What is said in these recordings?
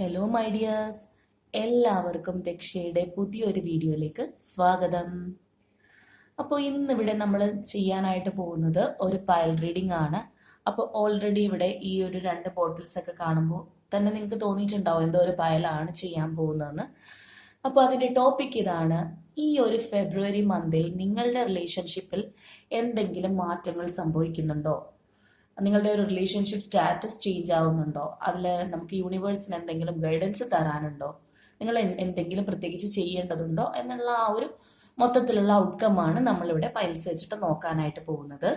Hello my dears എല്ലാവർക്കും ദക്ഷയുടെ പുതിയൊരു വീഡിയോയിലേക്ക് സ്വാഗതം. അപ്പോൾ ഇന്നിവിടെ നമ്മൾ ചെയ്യാനായിട്ട് പോകുന്നത് ഒരു പയൽ റീഡിംഗ് ആണ്. അപ്പോൾ ഓൾറെഡി ഇവിടെ ഈ ഒരു രണ്ട് ബോട്ടിൽസ് ഒക്കെ കാണുമ്പോൾ തന്നെ നിങ്ങൾക്ക് തോന്നിയിട്ടുണ്ടാവും എന്തോ ഒരു പയലാണ് ചെയ്യാൻ പോകുന്നതെന്ന്. അപ്പോൾ അതിന്റെ ടോപ്പിക് ഇതാണ് ഈ ഒരു ഫെബ്രുവരി മന്തിൽ നിങ്ങളുടെ റിലേഷൻഷിപ്പിൽ എന്തെങ്കിലും മാറ്റങ്ങൾ സംഭവിക്കുന്നുണ്ടോ? നിങ്ങളുടെ ഒരു റിലേഷൻഷിപ്പ് സ്റ്റാറ്റസ് ചേഞ്ച് ആവുന്നുണ്ടോ? അതിൽ നമുക്ക് യൂണിവേഴ്സിന് എന്തെങ്കിലും ഗൈഡൻസ് തരാനുണ്ടോ? നിങ്ങൾ എന്തെങ്കിലും പ്രത്യേകിച്ച് ചെയ്യേണ്ടതുണ്ടോ? എന്നുള്ള ആ ഒരു മൊത്തത്തിലുള്ള ഔട്ട്കമാണ് നമ്മളിവിടെ പൈൽസ് വെച്ചിട്ട് നോക്കാനായിട്ട് പോകുന്നത്.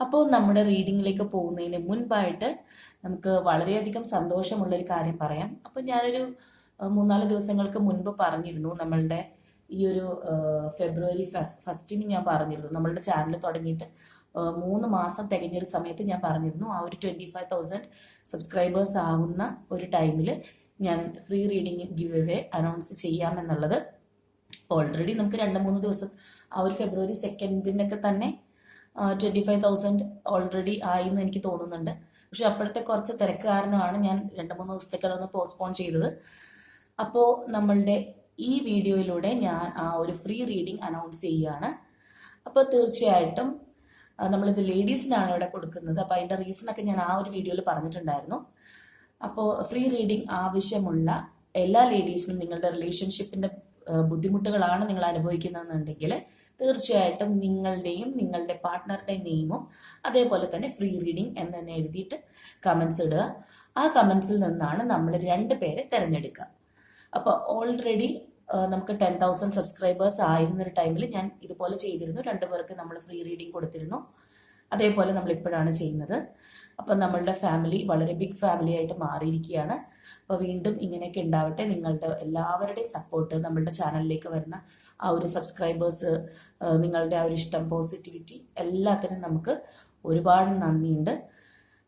അപ്പോൾ നമ്മുടെ റീഡിങ്ങിലേക്ക് പോകുന്നതിന് മുൻപായിട്ട് നമുക്ക് വളരെയധികം സന്തോഷമുള്ള ഒരു കാര്യം പറയാം. അപ്പോൾ ഞാനൊരു മൂന്നാൽ ദിവസങ്ങൾക്ക് മുൻപ് പറഞ്ഞിരുന്നു നമ്മളുടെ ഈ ഒരു ഫെബ്രുവരി ഫസ്റ്റ് ഫസ്റ്റിന് ഞാൻ പറഞ്ഞിരുന്നു. നമ്മളുടെ ചാനൽ തുടങ്ങിയിട്ട് മൂന്ന് മാസം തികഞ്ഞൊരു സമയത്ത് ഞാൻ പറഞ്ഞിരുന്നു. ആ ഒരു ട്വന്റി ഫൈവ് തൗസൻഡ് സബ്സ്ക്രൈബേഴ്സ് ആകുന്ന ഒരു ടൈമിൽ ഞാൻ free reading give away announce ചെയ്യാമെന്നുള്ളത് already നമുക്ക് രണ്ട് മൂന്ന് ദിവസം ആ ഒരു ഫെബ്രുവരി സെക്കൻഡിനൊക്കെ തന്നെ ട്വന്റി ഫൈവ് തൗസൻഡ് ഓൾറെഡി ആയി എന്ന് എനിക്ക് തോന്നുന്നുണ്ട്. പക്ഷെ അപ്പോഴത്തെ കുറച്ച് തിരക്ക് കാരണമാണ് ഞാൻ രണ്ട് മൂന്ന് ദിവസത്തേക്ക് അതൊന്ന് പോസ്റ്റ്പോൺ ചെയ്തത്. അപ്പോൾ നമ്മളുടെ ഈ വീഡിയോയിലൂടെ ഞാൻ ആ ഒരു ഫ്രീ റീഡിംഗ് അനൗൺസ് ചെയ്യുകയാണ്. അപ്പോൾ തീർച്ചയായിട്ടും നമ്മളിത് ലേഡീസിനാണ് ഇവിടെ കൊടുക്കുന്നത്. അപ്പോൾ അതിന്റെ റീസണൊക്കെ ഞാൻ ആ ഒരു വീഡിയോയിൽ പറഞ്ഞിട്ടുണ്ടായിരുന്നു. അപ്പോൾ ഫ്രീ റീഡിംഗ് ആവശ്യമുള്ള എല്ലാ ലേഡീസിനും നിങ്ങളുടെ റിലേഷൻഷിപ്പിന്റെ ബുദ്ധിമുട്ടുകളാണ് നിങ്ങൾ അനുഭവിക്കുന്നതെന്നുണ്ടെങ്കിൽ തീർച്ചയായിട്ടും നിങ്ങളുടെയും നിങ്ങളുടെ പാർട്ട്ണറുടെയും നെയിമും അതേപോലെ തന്നെ ഫ്രീ റീഡിംഗ് എന്ന് തന്നെ എഴുതിയിട്ട് കമൻസ് ഇടുക. ആ കമൻസിൽ നിന്നാണ് നമ്മൾ രണ്ട് പേരെ തിരഞ്ഞെടുക്കുക. അപ്പോൾ ഓൾറെഡി നമുക്ക് ടെൻ തൗസൻഡ് സബ്സ്ക്രൈബേഴ്സ് ആയിരുന്ന ഒരു ടൈമിൽ ഞാൻ ഇതുപോലെ ചെയ്തിരുന്നു. രണ്ടു പേർക്ക് നമ്മൾ ഫ്രീ റീഡിംഗ് കൊടുത്തിരുന്നു. അതേപോലെ നമ്മൾ ഇപ്പോഴാണ് ചെയ്യുന്നത്. അപ്പം നമ്മളുടെ ഫാമിലി വളരെ ബിഗ് ഫാമിലി ആയിട്ട് മാറിയിരിക്കുകയാണ്. അപ്പോൾ വീണ്ടും ഇങ്ങനെയൊക്കെ ഉണ്ടാവട്ടെ. നിങ്ങളുടെ എല്ലാവരുടെയും സപ്പോർട്ട് നമ്മളുടെ ചാനലിലേക്ക് വരുന്ന ആ ഒരു സബ്സ്ക്രൈബേഴ്സ് നിങ്ങളുടെ ആ ഒരു ഇഷ്ടം പോസിറ്റിവിറ്റി എല്ലാത്തിനും നമുക്ക് ഒരുപാട് നന്ദിയുണ്ട്.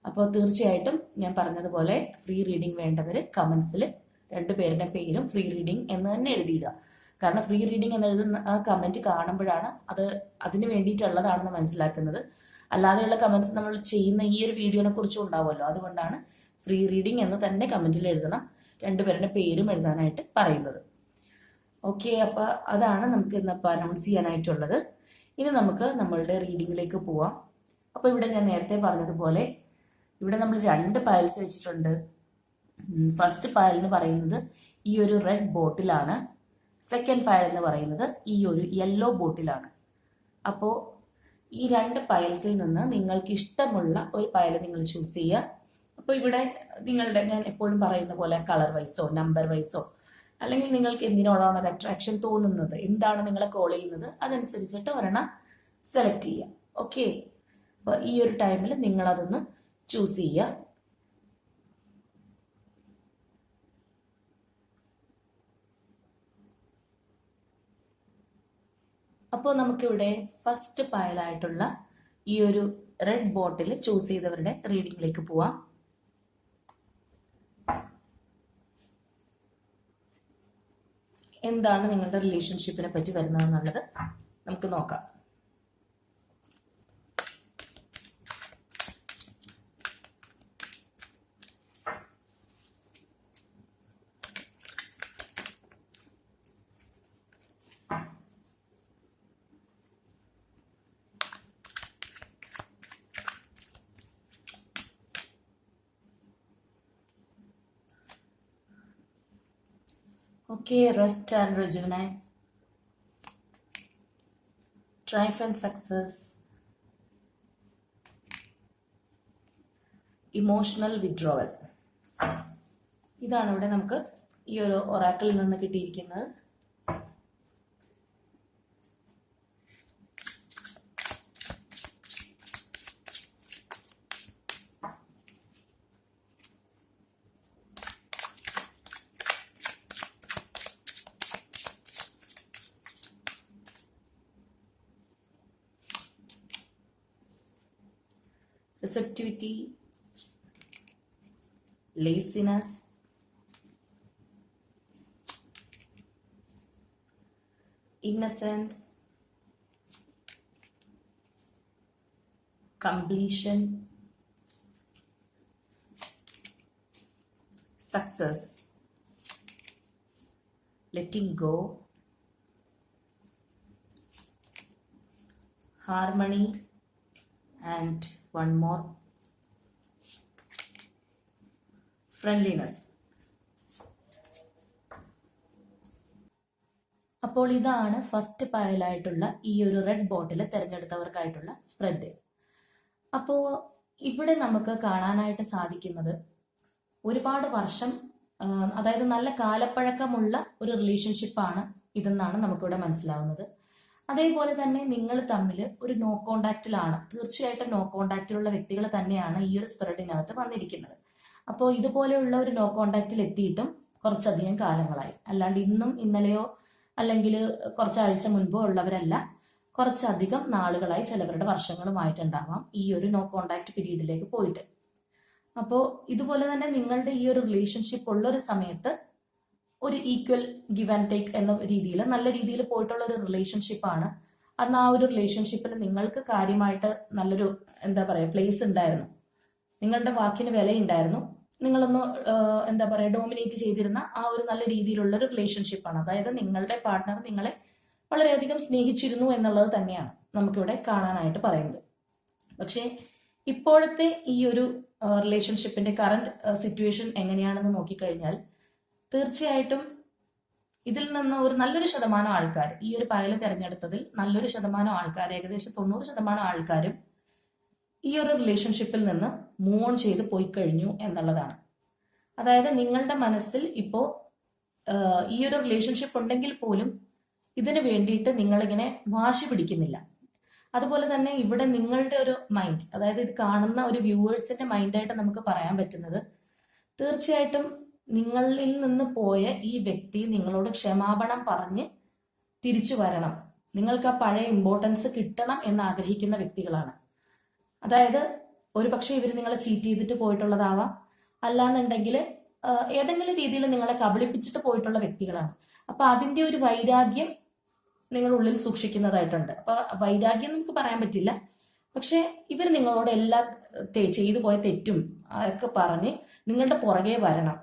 അപ്പോൾ തീർച്ചയായിട്ടും ഞാൻ പറഞ്ഞതുപോലെ ഫ്രീ റീഡിംഗ് വേണ്ടവർ കമൻസിൽ രണ്ട് പേരുടെ പേരും ഫ്രീ റീഡിംഗ് എന്ന് തന്നെ എഴുതിയിടുക. കാരണം ഫ്രീ റീഡിംഗ് എന്ന് എഴുതുന്ന ആ കമന്റ് കാണുമ്പോഴാണ് അത് അതിന് വേണ്ടിയിട്ടുള്ളതാണെന്ന് മനസ്സിലാക്കുന്നത്. അല്ലാതെയുള്ള കമൻസ് നമ്മൾ ചെയ്യുന്ന ഈ ഒരു വീഡിയോനെ കുറിച്ചും ഉണ്ടാവുമല്ലോ. അതുകൊണ്ടാണ് ഫ്രീ റീഡിംഗ് എന്ന് തന്നെ കമന്റിൽ എഴുതണം. രണ്ടുപേരുടെ പേരും എഴുതാനായിട്ട് പറയുന്നത്. ഓക്കെ അപ്പോൾ അതാണ് നമുക്ക് ഇന്ന് ഇന്നിപ്പോൾ അനൗൺസ് ചെയ്യാനായിട്ടുള്ളത്. ഇനി നമുക്ക് നമ്മളുടെ റീഡിങ്ങിലേക്ക് പോവാം. അപ്പോൾ ഇവിടെ ഞാൻ നേരത്തെ പറഞ്ഞതുപോലെ ഇവിടെ നമ്മൾ രണ്ട് പയൽസ് വെച്ചിട്ടുണ്ട്. ഫസ്റ്റ് പയൽ എന്ന് പറയുന്നത് ഈ ഒരു റെഡ് ബോട്ടിലാണ് സെക്കൻഡ് പയൽ എന്ന് പറയുന്നത് ഈ ഒരു യെല്ലോ ബോട്ടിലാണ് അപ്പോൾ ഈ രണ്ട് പയൽസിൽ നിന്ന് നിങ്ങൾക്ക് ഇഷ്ടമുള്ള ഒരു പയൽ നിങ്ങൾ ചൂസ് ചെയ്യുക. അപ്പോൾ ഇവിടെ നിങ്ങളുടെ ഞാൻ എപ്പോഴും പറയുന്ന പോലെ കളർ വൈസോ നമ്പർ വൈസോ അല്ലെങ്കിൽ നിങ്ങൾക്ക് എന്തിനോടാണ് ഒരു അട്രാക്ഷൻ തോന്നുന്നത് എന്താണ് നിങ്ങളെ കോൾ ചെയ്യുന്നത് അതനുസരിച്ചിട്ട് ഒരെണ്ണം സെലക്ട് ചെയ്യുക. ഓക്കെ അപ്പോൾ ഈ ഒരു ടൈമിൽ നിങ്ങളതൊന്ന് ചൂസ് ചെയ്യുക. അപ്പോൾ നമുക്കിവിടെ ഫസ്റ്റ് പയലായിട്ടുള്ള ഈ ഒരു റെഡ് ബോട്ടിൽ ചൂസ് ചെയ്തവരുടെ റീഡിങ്ങിലേക്ക് പോവാം. എന്താണ് നിങ്ങളുടെ റിലേഷൻഷിപ്പിനെ പറ്റി വരുന്നതെന്നുള്ളത് നമുക്ക് നോക്കാം. Rest and rejuvenate. Triumph and success. Emotional withdrawal ഇതാണ് ഇവിടെ നമുക്ക് ഈ ഒരു ഒറാക്കിളിൽ നിന്ന് കിട്ടിയിരിക്കുന്നത് laziness, innocence, completion, success, letting go, harmony, and one more friendliness. അപ്പോൾ ഇതാണ് ഫസ്റ്റ് പയലായിട്ടുള്ള ഈ ഒരു റെഡ് ബോട്ടിൽ തിരഞ്ഞെടുത്തവർക്കായിട്ടുള്ള സ്പ്രെഡ് അപ്പോൾ ഇവിടെ നമുക്ക് കാണാനായിട്ട് സാധിക്കുന്നത് ഒരുപാട് വർഷം അതായത് നല്ല കാലപ്പഴക്കമുള്ള ഒരു റിലേഷൻഷിപ്പാണ് ഇതെന്നാണ് നമുക്കിവിടെ മനസ്സിലാവുന്നത്. അതേപോലെ തന്നെ നിങ്ങൾ തമ്മിൽ ഒരു നോ കോണ്ടാക്റ്റിലാണ് തീർച്ചയായിട്ടും നോ കോണ്ടാക്റ്റിലുള്ള വ്യക്തികൾ തന്നെയാണ് ഈ ഒരു സ്പ്രെഡിനകത്ത് വന്നിരിക്കുന്നത്. അപ്പോൾ ഇതുപോലെയുള്ള ഒരു നോ കോണ്ടാക്റ്റിൽ എത്തിയിട്ടും കുറച്ചധികം കാലങ്ങളായി. അല്ലാണ്ട് ഇന്നും ഇന്നലെയോ അല്ലെങ്കിൽ കുറച്ചാഴ്ച മുൻപോ ഉള്ളവരല്ല കുറച്ചധികം നാളുകളായി ചിലവരുടെ വർഷങ്ങളുമായിട്ടുണ്ടാവാം ഈ ഒരു നോ കോണ്ടാക്ട് പീരീഡിലേക്ക് പോയിട്ട്. അപ്പോൾ ഇതുപോലെ തന്നെ നിങ്ങളുടെ ഈ ഒരു റിലേഷൻഷിപ്പ് ഉള്ള ഒരു സമയത്ത് ഒരു ഈക്വൽ ഗിവ് ആൻഡ് ടേക്ക് എന്ന രീതിയിൽ നല്ല രീതിയിൽ പോയിട്ടുള്ള ഒരു റിലേഷൻഷിപ്പാണ് അന്ന് ആ ഒരു റിലേഷൻഷിപ്പിൽ നിങ്ങൾക്ക് കാര്യമായിട്ട് നല്ലൊരു എന്താ പറയുക പ്ലേസ് ഉണ്ടായിരുന്നു. നിങ്ങളുടെ വാക്കിന് വിലയുണ്ടായിരുന്നു. നിങ്ങളൊന്ന് എന്താ പറയുക ഡോമിനേറ്റ് ചെയ്തിരുന്ന ആ ഒരു നല്ല രീതിയിലുള്ള ഒരു റിലേഷൻഷിപ്പാണ് അതായത് നിങ്ങളുടെ പാർട്ട്ണർ നിങ്ങളെ വളരെയധികം സ്നേഹിച്ചിരുന്നു എന്നുള്ളത് തന്നെയാണ് നമുക്കിവിടെ കാണാനായിട്ട് പറയുന്നത്. പക്ഷേ ഇപ്പോഴത്തെ ഈ ഒരു റിലേഷൻഷിപ്പിന്റെ കറണ്ട് സിറ്റുവേഷൻ എങ്ങനെയാണെന്ന് നോക്കിക്കഴിഞ്ഞാൽ തീർച്ചയായിട്ടും ഇതിൽ നിന്ന് ഒരു നല്ലൊരു ശതമാനം ആൾക്കാർ ഈ ഒരു പയൽ തിരഞ്ഞെടുത്തതിൽ നല്ലൊരു ശതമാനം ആൾക്കാർ ഏകദേശം തൊണ്ണൂറ് ശതമാനം ആൾക്കാരും ഈ ഒരു റിലേഷൻഷിപ്പിൽ നിന്ന് മൂവ് ഓൺ ചെയ്ത് പോയി കഴിഞ്ഞു എന്നുള്ളതാണ്. അതായത് നിങ്ങളുടെ മനസ്സിൽ ഇപ്പോൾ ഈ ഒരു റിലേഷൻഷിപ്പ് ഉണ്ടെങ്കിൽ പോലും ഇതിനു വേണ്ടിയിട്ട് നിങ്ങളിങ്ങനെ വാശി പിടിക്കുന്നില്ല. അതുപോലെ തന്നെ ഇവിടെ നിങ്ങളുടെ ഒരു മൈൻഡ് അതായത് ഇത് കാണുന്ന ഒരു വ്യൂവേഴ്സിന്റെ മൈൻഡായിട്ട് നമുക്ക് പറയാൻ പറ്റുന്നത് തീർച്ചയായിട്ടും നിങ്ങളിൽ നിന്ന് പോയ ഈ വ്യക്തി നിങ്ങളോട് ക്ഷമാപണം പറഞ്ഞ് തിരിച്ചു വരണം. നിങ്ങൾക്ക് ആ പഴയ ഇമ്പോർട്ടൻസ് കിട്ടണം എന്ന് ആഗ്രഹിക്കുന്ന വ്യക്തികളാണ്. അതായത് ഒരു പക്ഷേ ഇവർ നിങ്ങളെ ചീറ്റ് ചെയ്തിട്ട് പോയിട്ടുള്ളതാവാം. അല്ലാന്നുണ്ടെങ്കിൽ ഏതെങ്കിലും രീതിയിൽ നിങ്ങളെ കബളിപ്പിച്ചിട്ട് പോയിട്ടുള്ള വ്യക്തികളാണ്. അപ്പൊ അതിന്റെ ഒരു വൈരാഗ്യം നിങ്ങൾ ഉള്ളിൽ സൂക്ഷിക്കുന്നതായിട്ടുണ്ട്. അപ്പൊ വൈരാഗ്യം നമുക്ക് പറയാൻ പറ്റില്ല. പക്ഷെ ഇവർ നിങ്ങളോട് എല്ലാ ചെയ്തു പോയ തെറ്റും ഒക്കെ പറഞ്ഞ് നിങ്ങളുടെ പുറകെ വരണം.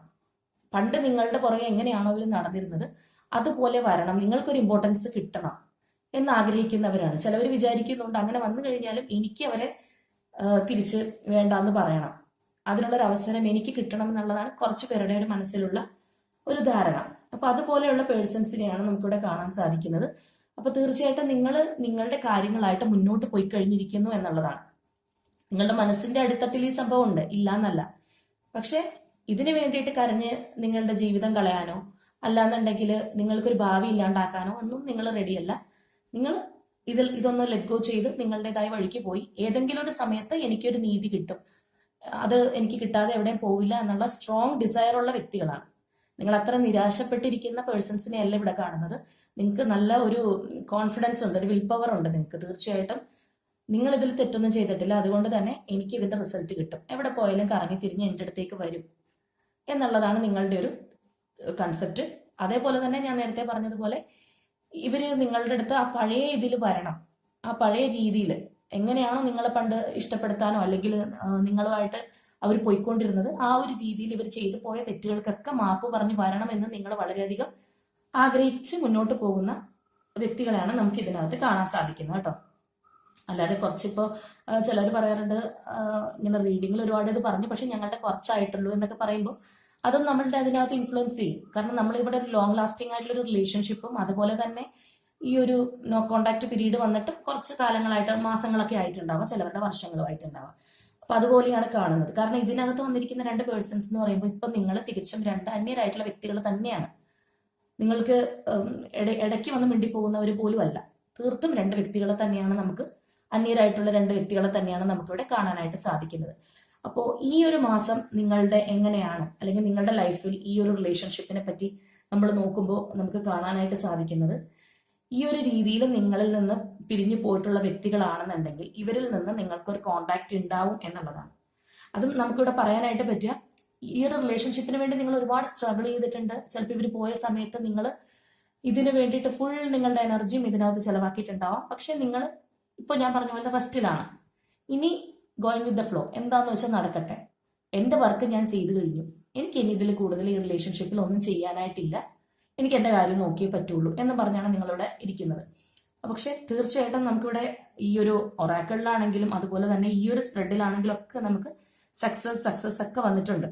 പണ്ട് നിങ്ങളുടെ പുറകെ എങ്ങനെയാണോ അവർ നടന്നിരുന്നത് അതുപോലെ വരണം. നിങ്ങൾക്കൊരു ഇമ്പോർട്ടൻസ് കിട്ടണം എന്ന് ആഗ്രഹിക്കുന്നവരാണ് ചിലവർ വിചാരിക്കുന്നുണ്ട് അങ്ങനെ വന്നു കഴിഞ്ഞാലും എനിക്ക് അവരെ തിരിച്ച് വേണ്ടാന്ന് പറയണം. അതിനുള്ള ഒരു അവസരം എനിക്ക് കിട്ടണം എന്നുള്ളതാണ് കുറച്ച് പേരുടെ ഒരു മനസ്സിലുള്ള ഒരു ധാരണ. അപ്പൊ അതുപോലെയുള്ള പേഴ്സൺസിനെയാണ് നമുക്കിവിടെ കാണാൻ സാധിക്കുന്നത്. അപ്പൊ തീർച്ചയായിട്ടും നിങ്ങൾ നിങ്ങളുടെ കാര്യങ്ങളായിട്ട് മുന്നോട്ട് പോയി കഴിഞ്ഞിരിക്കുന്നു എന്നുള്ളതാണ്. നിങ്ങളുടെ മനസ്സിന്റെ അടിത്തട്ടിൽ ഈ സംഭവം ഉണ്ട്. ഇല്ല എന്നല്ല പക്ഷെ ഇതിനു വേണ്ടിയിട്ട് കരഞ്ഞ് നിങ്ങളുടെ ജീവിതം കളയാനോ അല്ലാന്നുണ്ടെങ്കിൽ നിങ്ങൾക്കൊരു ഭാവി ഇല്ലാണ്ടാക്കാനോ ഒന്നും നിങ്ങൾ റെഡിയല്ല നിങ്ങൾ ഇതിൽ ഇതൊന്ന് ലെറ്റ് ഗോ ചെയ്ത് നിങ്ങളുടേതായ വഴിക്ക് പോയി. ഏതെങ്കിലും ഒരു സമയത്ത് എനിക്കൊരു നീതി കിട്ടും. അത് എനിക്ക് കിട്ടാതെ എവിടെയും പോവില്ല എന്നുള്ള സ്ട്രോങ് ഡിസയർ ഉള്ള വ്യക്തികളാണ്. നിങ്ങൾ അത്ര നിരാശപ്പെട്ടിരിക്കുന്ന പേഴ്സൺസിനെ അല്ല ഇവിടെ കാണുന്നത്. നിങ്ങൾക്ക് നല്ല ഒരു കോൺഫിഡൻസ് ഉണ്ട് ഒരു വിൽ പവർ ഉണ്ട് നിങ്ങൾക്ക് തീർച്ചയായിട്ടും. നിങ്ങൾ ഇതിൽ തെറ്റൊന്നും ചെയ്തിട്ടില്ല. അതുകൊണ്ട് തന്നെ എനിക്ക് ഇതിന്റെ റിസൾട്ട് കിട്ടും. എവിടെ പോയാലും കറങ്ങി തിരിഞ്ഞ് എന്റെ അടുത്തേക്ക് വരും എന്നുള്ളതാണ് നിങ്ങളുടെ ഒരു കൺസെപ്റ്റ് അതേപോലെ തന്നെ ഞാൻ നേരത്തെ പറഞ്ഞതുപോലെ ഇവർ നിങ്ങളുടെ അടുത്ത് ആ പഴയ ഇതിൽ വരണം. ആ പഴയ രീതിയിൽ. എങ്ങനെയാണോ നിങ്ങളെ പണ്ട് ഇഷ്ടപ്പെടുത്താനോ അല്ലെങ്കിൽ നിങ്ങളുമായിട്ട് അവർ പോയിക്കൊണ്ടിരുന്നത് ആ ഒരു രീതിയിൽ ഇവർ ചെയ്തു പോയ തെറ്റുകൾക്കൊക്കെ മാപ്പ് പറഞ്ഞ് വരണമെന്ന് നിങ്ങൾ വളരെയധികം ആഗ്രഹിച്ച് മുന്നോട്ട് പോകുന്ന വ്യക്തികളെയാണ് നമുക്ക് ഇതിനകത്ത് കാണാൻ സാധിക്കുന്നത് കേട്ടോ. അല്ലാതെ കുറച്ചിപ്പോ ചിലർ പറയാറുണ്ട് ഇങ്ങനെ റീഡിങ്ങിൽ ഒരുപാട് ഇത് പറഞ്ഞു പക്ഷെ ഞങ്ങളുടെ കുറച്ചായിട്ടുള്ളൂ എന്നൊക്കെ പറയുമ്പോൾ അതും നമ്മളുടെ അതിനകത്ത് ഇൻഫ്ലുവൻസ് ചെയ്യും. കാരണം നമ്മളിവിടെ ഒരു ലോങ് ലാസ്റ്റിംഗ് ആയിട്ടുള്ള ഒരു റിലേഷൻഷിപ്പും അതുപോലെ തന്നെ ഈ ഒരു നോ കോണ്ടാക്ട് പീരീഡ് വന്നിട്ട് കുറച്ച് കാലങ്ങളായിട്ട് മാസങ്ങളൊക്കെ ആയിട്ടുണ്ടാവാം ചിലവരുടെ വർഷങ്ങളുമായിട്ടുണ്ടാവാം അപ്പൊ അതുപോലെയാണ് കാണുന്നത്. കാരണം ഇതിനകത്ത് വന്നിരിക്കുന്ന രണ്ട് പേഴ്സൺസ് എന്ന് പറയുമ്പോൾ ഇപ്പൊ നിങ്ങൾ തികച്ചും രണ്ട് അന്യരായിട്ടുള്ള വ്യക്തികൾ തന്നെയാണ്. നിങ്ങൾക്ക് ഇടയ്ക്ക് വന്ന് മിണ്ടി പോകുന്നവർ പോലും അല്ല തീർത്തും രണ്ട് വ്യക്തികളെ തന്നെയാണ് നമുക്ക് അന്യരായിട്ടുള്ള രണ്ട് വ്യക്തികളെ തന്നെയാണ് നമുക്കിവിടെ കാണാനായിട്ട് സാധിക്കുന്നത്. അപ്പോൾ ഈ ഒരു മാസം നിങ്ങളുടെ എങ്ങനെയാണ്? അല്ലെങ്കിൽ നിങ്ങളുടെ ലൈഫിൽ ഈ ഒരു റിലേഷൻഷിപ്പിനെ പറ്റി നമ്മൾ നോക്കുമ്പോൾ നമുക്ക് കാണാനായിട്ട് സാധിക്കുന്നത് ഈ ഒരു രീതിയിൽ നിങ്ങളിൽ നിന്ന് പിരിഞ്ഞു പോയിട്ടുള്ള വ്യക്തികളാണെന്നുണ്ടെങ്കിൽ ഇവരിൽ നിന്ന് നിങ്ങൾക്ക് ഒരു കോണ്ടാക്ട് ഉണ്ടാവും എന്നുള്ളതാണ്. അതും നമുക്കിവിടെ പറയാനായിട്ട് പറ്റുക. ഈ ഒരു റിലേഷൻഷിപ്പിന് വേണ്ടി നിങ്ങൾ ഒരുപാട് സ്ട്രഗിൾ ചെയ്തിട്ടുണ്ട്. ചിലപ്പോൾ ഇവർ പോയ സമയത്ത് നിങ്ങൾ ഇതിനു വേണ്ടിയിട്ട് ഫുൾ നിങ്ങളുടെ എനർജിയും ഇതിനകത്ത് ചെലവാക്കിയിട്ടുണ്ടാവാം. പക്ഷെ നിങ്ങൾ ഇപ്പൊ ഞാൻ പറഞ്ഞ പോലെ റെസ്റ്റിലാണ് ഇനി ഗോയിങ് വിത്ത് ദ ഫ്ലോ എന്താന്ന് വെച്ചാൽ നടക്കട്ടെ. എന്റെ വർക്ക് ഞാൻ ചെയ്തു കഴിഞ്ഞു. എനിക്ക് ഇനി ഇതിൽ കൂടുതൽ ഈ റിലേഷൻഷിപ്പിൽ ഒന്നും ചെയ്യാനായിട്ടില്ല. എനിക്ക് എന്റെ കാര്യം നോക്കിയേ പറ്റുള്ളൂ എന്ന് പറഞ്ഞാണ് നിങ്ങളിവിടെ ഇരിക്കുന്നത്. പക്ഷെ തീർച്ചയായിട്ടും നമുക്കിവിടെ ഈ ഒരു ഒറാക്കളിലാണെങ്കിലും അതുപോലെ തന്നെ ഈ ഒരു സ്പ്രെഡിലാണെങ്കിലും ഒക്കെ നമുക്ക് സക്സസ് സക്സസ് ഒക്കെ വന്നിട്ടുണ്ട്.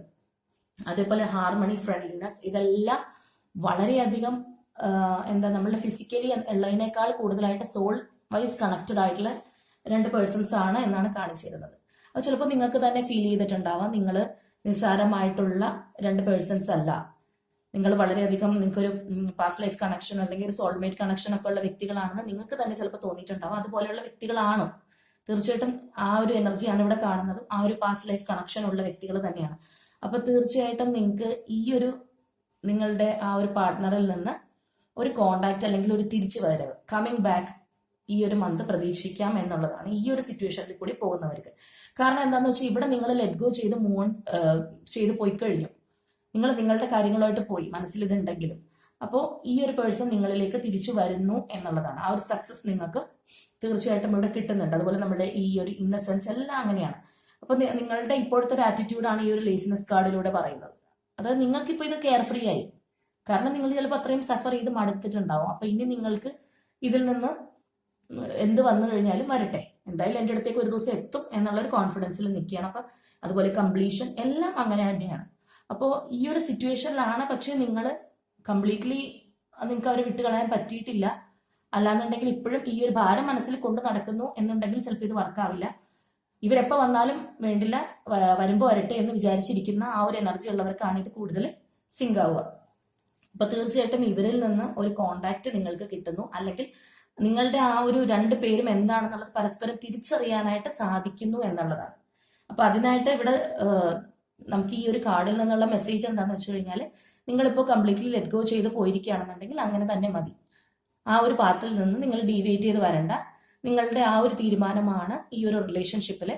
അതേപോലെ ഹാർമണി ഫ്രണ്ട്ലിനെസ് ഇതെല്ലാം വളരെയധികം എന്താ നമ്മളുടെ ഫിസിക്കലി ഉള്ളതിനേക്കാൾ കൂടുതലായിട്ട് സോൾ വൈസ് കണക്റ്റഡ് ആയിട്ടുള്ള രണ്ട് പേഴ്സൺസ് ആണ് എന്നാണ് കാണിച്ചിരുന്നത്. അത് ചിലപ്പോൾ നിങ്ങൾക്ക് തന്നെ ഫീൽ ചെയ്തിട്ടുണ്ടാവാം നിങ്ങൾ നിസ്സാരമായിട്ടുള്ള രണ്ട് പേഴ്സൺസ് അല്ല. നിങ്ങൾ വളരെയധികം നിങ്ങൾക്കൊരു പാസ്റ്റ് ലൈഫ് കണക്ഷൻ അല്ലെങ്കിൽ ഒരു സോൾമേറ്റ് കണക്ഷൻ ഒക്കെ ഉള്ള വ്യക്തികളാണെന്ന് നിങ്ങൾക്ക് തന്നെ ചിലപ്പോൾ തോന്നിയിട്ടുണ്ടാവും. അതുപോലെയുള്ള വ്യക്തികളാണ്. തീർച്ചയായിട്ടും ആ ഒരു എനർജിയാണ് ഇവിടെ കാണുന്നത് ആ ഒരു പാസ്റ്റ് ലൈഫ് കണക്ഷൻ ഉള്ള വ്യക്തികൾ തന്നെയാണ്. അപ്പൊ തീർച്ചയായിട്ടും നിങ്ങൾക്ക് ഈ ഒരു നിങ്ങളുടെ ആ ഒരു പാർട്ട്ണറിൽ നിന്ന് ഒരു കോണ്ടാക്ട് അല്ലെങ്കിൽ ഒരു തിരിച്ചു വരവ് കമ്മിങ് ബാക്ക് ഈ ഒരു മന്ത് പ്രതീക്ഷിക്കാം എന്നുള്ളതാണ് ഈ ഒരു സിറ്റുവേഷനിൽ കൂടി പോകുന്നവർക്ക്. കാരണം എന്താണെന്ന് വെച്ചാൽ ഇവിടെ നിങ്ങൾ ലെറ്റ് ഗോ ചെയ്ത് മൂൺ ചെയ്ത് പോയി കഴിഞ്ഞു. നിങ്ങൾ നിങ്ങളുടെ കാര്യങ്ങളായിട്ട് പോയി മനസ്സിൽ ഇതുണ്ടെങ്കിലും. അപ്പോൾ ഈ ഒരു പേഴ്സൺ നിങ്ങളിലേക്ക് തിരിച്ചു വരുന്നു എന്നുള്ളതാണ്. ആ ഒരു സക്സസ് നിങ്ങൾക്ക് തീർച്ചയായിട്ടും ഇവിടെ കിട്ടുന്നുണ്ട്. അതുപോലെ നമ്മുടെ ഈ ഒരു ഇന്നസെൻസ് എല്ലാം അങ്ങനെയാണ്. അപ്പോൾ നിങ്ങളുടെ ഇപ്പോഴത്തെ ഒരു ആറ്റിറ്റ്യൂഡാണ് ഈ ഒരു ലേസിനെസ് കാർഡിലൂടെ പറയുന്നത്. അതായത് നിങ്ങൾക്കിപ്പോൾ ഇത് കെയർ ഫ്രീ ആയി. കാരണം നിങ്ങൾ ചിലപ്പോൾ അത്രയും സഫർ ചെയ്ത് മടുത്തിട്ടുണ്ടാവും. അപ്പൊ ഇനി നിങ്ങൾക്ക് ഇതിൽ നിന്ന് എന്ത് വന്നു കഴിഞ്ഞാലും വരട്ടെ. എന്തായാലും എന്റെ അടുത്തേക്ക് ഒരു ദിവസം എത്തും എന്നുള്ള ഒരു കോൺഫിഡൻസിൽ നിൽക്കുകയാണ്. അപ്പൊ അതുപോലെ കംപ്ലീഷൻ എല്ലാം അങ്ങനെ തന്നെയാണ്. അപ്പോൾ ഈ ഒരു സിറ്റുവേഷനിലാണ് പക്ഷേ നിങ്ങൾ കംപ്ലീറ്റ്ലി നിങ്ങൾക്ക് അവരെ വിട്ടുകളയാൻ പറ്റിയിട്ടില്ല. അല്ലാന്നുണ്ടെങ്കിൽ ഇപ്പോഴും ഈ ഒരു ഭാരം മനസ്സിൽ കൊണ്ട് നടക്കുന്നു എന്നുണ്ടെങ്കിൽ ചിലപ്പോൾ ഇത് വർക്കാവില്ല ഇവരെപ്പോ വന്നാലും വേണ്ടില്ല വരുമ്പോൾ വരുമ്പോ വരട്ടെ എന്ന് വിചാരിച്ചിരിക്കുന്ന ആ ഒരു എനർജി ഉള്ളവർക്കാണ് ഇത് കൂടുതൽ സിങ്ക് ആവുക. അപ്പൊ തീർച്ചയായിട്ടും ഇവരിൽ നിന്ന് ഒരു കോണ്ടാക്ട് നിങ്ങൾക്ക് കിട്ടുന്നു. അല്ലെങ്കിൽ നിങ്ങളുടെ ആ ഒരു രണ്ട് പേരും എന്താണെന്നുള്ളത് പരസ്പരം തിരിച്ചറിയാനായിട്ട് സാധിക്കുന്നു എന്നുള്ളതാണ്. അപ്പൊ അതിനായിട്ട് ഇവിടെ നമുക്ക് ഈ ഒരു കാർഡിൽ നിന്നുള്ള മെസ്സേജ് എന്താണെന്ന് വെച്ച് കഴിഞ്ഞാൽ നിങ്ങളിപ്പോൾ കംപ്ലീറ്റ്ലി ലെറ്റ് ഗോ ചെയ്ത് പോയിരിക്കുകയാണെന്നുണ്ടെങ്കിൽ അങ്ങനെ തന്നെ മതി. ആ ഒരു പാത്തിൽ നിന്ന് നിങ്ങൾ ഡീവിയേറ്റ് ചെയ്ത് വരണ്ട. നിങ്ങളുടെ ആ ഒരു തീരുമാനമാണ് ഈ ഒരു റിലേഷൻഷിപ്പിൽ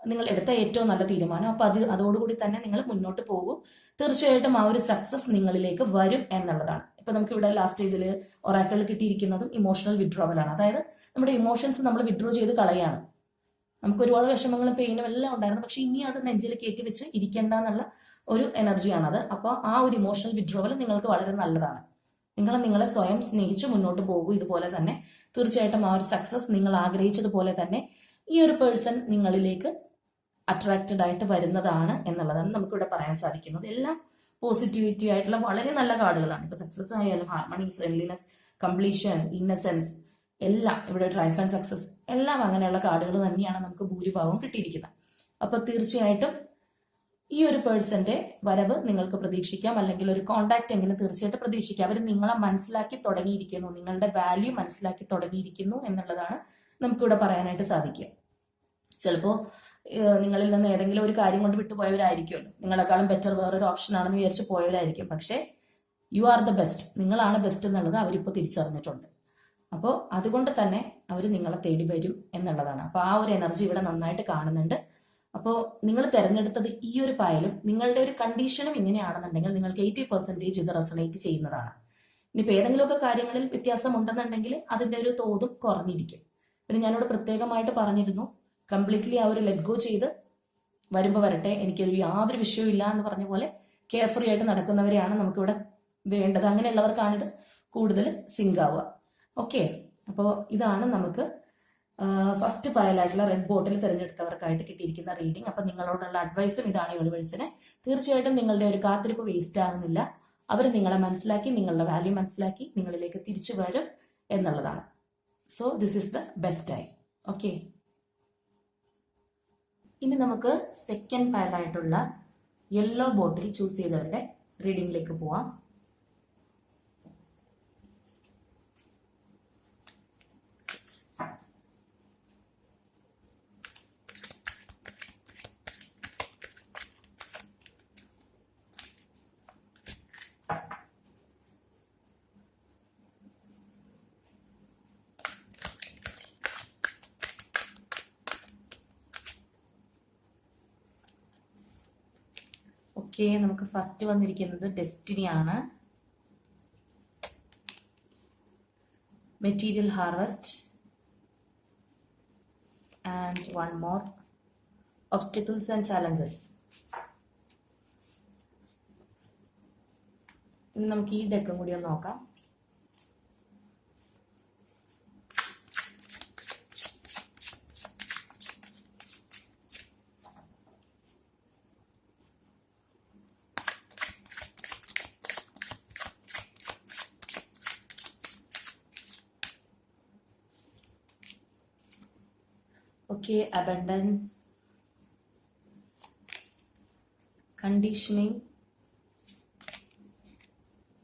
നിങ്ങൾ എടുത്ത ഏറ്റവും നല്ല തീരുമാനം. അപ്പൊ അത് അതോടുകൂടി തന്നെ നിങ്ങൾ മുന്നോട്ട് പോകും. തീർച്ചയായിട്ടും ആ ഒരു സക്സസ് നിങ്ങളിലേക്ക് വരും എന്നുള്ളതാണ്. ഇപ്പൊ നമുക്ക് ഇവിടെ ലാസ്റ്റ് ഇതിൽ ഒറാക്കളിൽ കിട്ടിയിരിക്കുന്നതും ഇമോഷണൽ വിഡ്രോവൽ ആണ്. അതായത് നമ്മുടെ ഇമോഷൻസ് നമ്മൾ വിഡ്രോ ചെയ്ത് കളയാണ്. നമുക്ക് ഒരുപാട് വിഷമങ്ങളും പെയിനും എല്ലാം ഉണ്ടായിരുന്നു. പക്ഷെ ഇനി അത് നെഞ്ചിൽ കയറ്റി വെച്ച് ഇരിക്കേണ്ട എന്നുള്ള ഒരു എനർജിയാണത് അപ്പോൾ ആ ഒരു ഇമോഷണൽ വിഡ്രോവൽ നിങ്ങൾക്ക് വളരെ നല്ലതാണ്. നിങ്ങൾ നിങ്ങളെ സ്വയം സ്നേഹിച്ച് മുന്നോട്ട് പോകൂ ഇതുപോലെ തന്നെ. തീർച്ചയായിട്ടും ആ ഒരു സക്സസ് നിങ്ങൾ ആഗ്രഹിച്ചതുപോലെ തന്നെ ഈ ഒരു പേഴ്സൺ നിങ്ങളിലേക്ക് അട്രാക്റ്റഡ് ആയിട്ട് വരുന്നതാണ് എന്നുള്ളതാണ് നമുക്കിവിടെ പറയാൻ സാധിക്കുന്നത്. എല്ലാം പോസിറ്റിവിറ്റി ആയിട്ടുള്ള വളരെ നല്ല കാർഡുകളാണ്. ഇപ്പൊ സക്സസ് ആയാലും ഹാർമണി ഫ്രണ്ട്ലിനെസ് കംപ്ലീഷൻ ഇന്നസെൻസ് എല്ലാം ഇവിടെ ട്രൈഫ് ആൻഡ് സക്സസ് എല്ലാം അങ്ങനെയുള്ള കാർഡുകൾ തന്നെയാണ് നമുക്ക് ഭൂരിഭാഗവും കിട്ടിയിരിക്കുന്നത്. അപ്പൊ തീർച്ചയായിട്ടും ഈ ഒരു പേഴ്സന്റെ വരവ് നിങ്ങൾക്ക് പ്രതീക്ഷിക്കാം. അല്ലെങ്കിൽ ഒരു കോണ്ടാക്ട് എങ്കിലും തീർച്ചയായിട്ടും പ്രതീക്ഷിക്കാം. അവർ നിങ്ങളെ മനസ്സിലാക്കി തുടങ്ങിയിരിക്കുന്നു. നിങ്ങളുടെ വാല്യൂ മനസ്സിലാക്കി തുടങ്ങിയിരിക്കുന്നു എന്നുള്ളതാണ് നമുക്കിവിടെ പറയാനായിട്ട് സാധിക്കുക. ചിലപ്പോൾ നിങ്ങളിൽ നിന്ന് ഏതെങ്കിലും ഒരു കാര്യം കൊണ്ട് വിട്ടുപോയവരായിരിക്കുമല്ലോ. നിങ്ങളെക്കാളും ബെറ്റർ വേറൊരു ഓപ്ഷൻ ആണെന്ന് വിചാരിച്ച് പോയവരായിരിക്കും. പക്ഷേ യു ആർ ദ ബെസ്റ്റ് നിങ്ങളാണ് ബെസ്റ്റ് എന്നുള്ളത് അവരിപ്പോൾ തിരിച്ചറിഞ്ഞിട്ടുണ്ട്. അപ്പോൾ അതുകൊണ്ട് തന്നെ അവർ നിങ്ങളെ തേടി വരും എന്നുള്ളതാണ്. അപ്പോൾ ആ ഒരു എനർജി ഇവിടെ നന്നായിട്ട് കാണുന്നുണ്ട്. അപ്പോൾ നിങ്ങൾ തിരഞ്ഞെടുത്തത് ഈ ഒരു പായലും നിങ്ങളുടെ ഒരു കണ്ടീഷനും ഇങ്ങനെയാണെന്നുണ്ടെങ്കിൽ നിങ്ങൾക്ക് എയ്റ്റി പെർസെന്റേജ് ഇത് റെസണേറ്റ് ചെയ്യുന്നതാണ്. ഇനിയിപ്പോൾ ഏതെങ്കിലുമൊക്കെ കാര്യങ്ങളിൽ വ്യത്യാസം ഉണ്ടെന്നുണ്ടെങ്കിൽ അതിന്റെ ഒരു തോതും കുറഞ്ഞിരിക്കും. പിന്നെ ഞാനിവിടെ പ്രത്യേകമായിട്ട് പറഞ്ഞിരുന്നു കംപ്ലീറ്റ്ലി ആ ഒരു ലെറ്റ് ഗോ ചെയ്ത് വരുമ്പോൾ വരട്ടെ എനിക്കൊരു യാതൊരു വിഷയവും ഇല്ല എന്ന് പറഞ്ഞ പോലെ കെയർ ഫ്രീ ആയിട്ട് നടക്കുന്നവരെയാണ് നമുക്കിവിടെ വേണ്ടത്. അങ്ങനെയുള്ളവർക്കാണിത് കൂടുതൽ സിങ്ക് ആവുക. ഓക്കെ അപ്പോൾ ഇതാണ് നമുക്ക് ഫസ്റ്റ് പയലായിട്ടുള്ള റെഡ് ബോട്ടിൽ തിരഞ്ഞെടുത്തവർക്കായിട്ട് കിട്ടിയിരിക്കുന്ന റീഡിംഗ് അപ്പം നിങ്ങളോടുള്ള അഡ്വൈസും ഇതാണ് യൂണിവേഴ്സിന് തീർച്ചയായിട്ടും നിങ്ങളുടെ ഒരു കാത്തിരിപ്പ് വേസ്റ്റ് ആകുന്നില്ല. അവർ നിങ്ങളെ മനസ്സിലാക്കി നിങ്ങളുടെ വാല്യൂ മനസ്സിലാക്കി നിങ്ങളിലേക്ക് തിരിച്ചു വരും എന്നുള്ളതാണ്. So this is the best time okay ഇനി നമുക്ക് സെക്കൻഡ് പാരായിട്ടുള്ള യെല്ലോ ബോട്ടിൽ ചൂസ് ചെയ്തവരുടെ റീഡിംഗിലേക്ക് പോവാം. ഓക്കെ നമുക്ക് ഫസ്റ്റ് വന്നിരിക്കുന്നത് ഡെസ്റ്റിനി ആണ്. Material harvest and one more obstacles and challenges നമുക്ക് ഈ ഡെക്കും കൂടി ഒന്ന് നോക്കാം. Abundance, conditioning,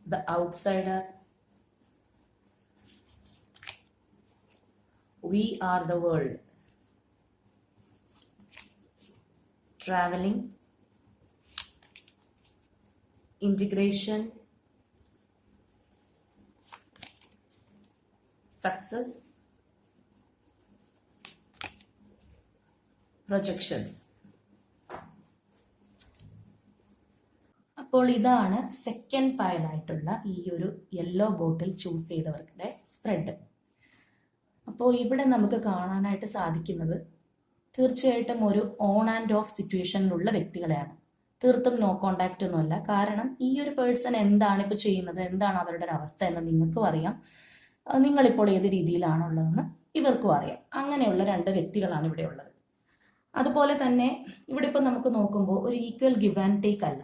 the outsider. We are the world. Traveling, integration, success. Projections. അപ്പോൾ ഇതാണ് സെക്കൻഡ് പയലായിട്ടുള്ള ഈ ഒരു യെല്ലോ ബോട്ടിൽ ചൂസ് ചെയ്തവരുടെ സ്പ്രെഡ് അപ്പോൾ ഇവിടെ നമുക്ക് കാണാനായിട്ട് സാധിക്കുന്നത് തീർച്ചയായിട്ടും ഒരു ഓൺ ആൻഡ് ഓഫ് സിറ്റുവേഷനിലുള്ള വ്യക്തികളെയാണ്. തീർത്തും നോ കോണ്ടാക്റ്റ് ഒന്നുമല്ല. കാരണം ഈ ഒരു പേഴ്സൺ എന്താണ് ഇപ്പോൾ ചെയ്യുന്നത്? എന്താണ് അവരുടെ ഒരു അവസ്ഥ എന്ന് നിങ്ങൾക്കും അറിയാം. നിങ്ങളിപ്പോൾ ഏത് രീതിയിലാണുള്ളതെന്ന് ഇവർക്കും അറിയാം. അങ്ങനെയുള്ള രണ്ട് വ്യക്തികളാണ് ഇവിടെ ഉള്ളത്. അതുപോലെ തന്നെ ഇവിടെ ഇപ്പം നമുക്ക് നോക്കുമ്പോൾ ഒരു ഈക്വൽ ഗിവ് ആൻഡ് ടേക്ക് അല്ല.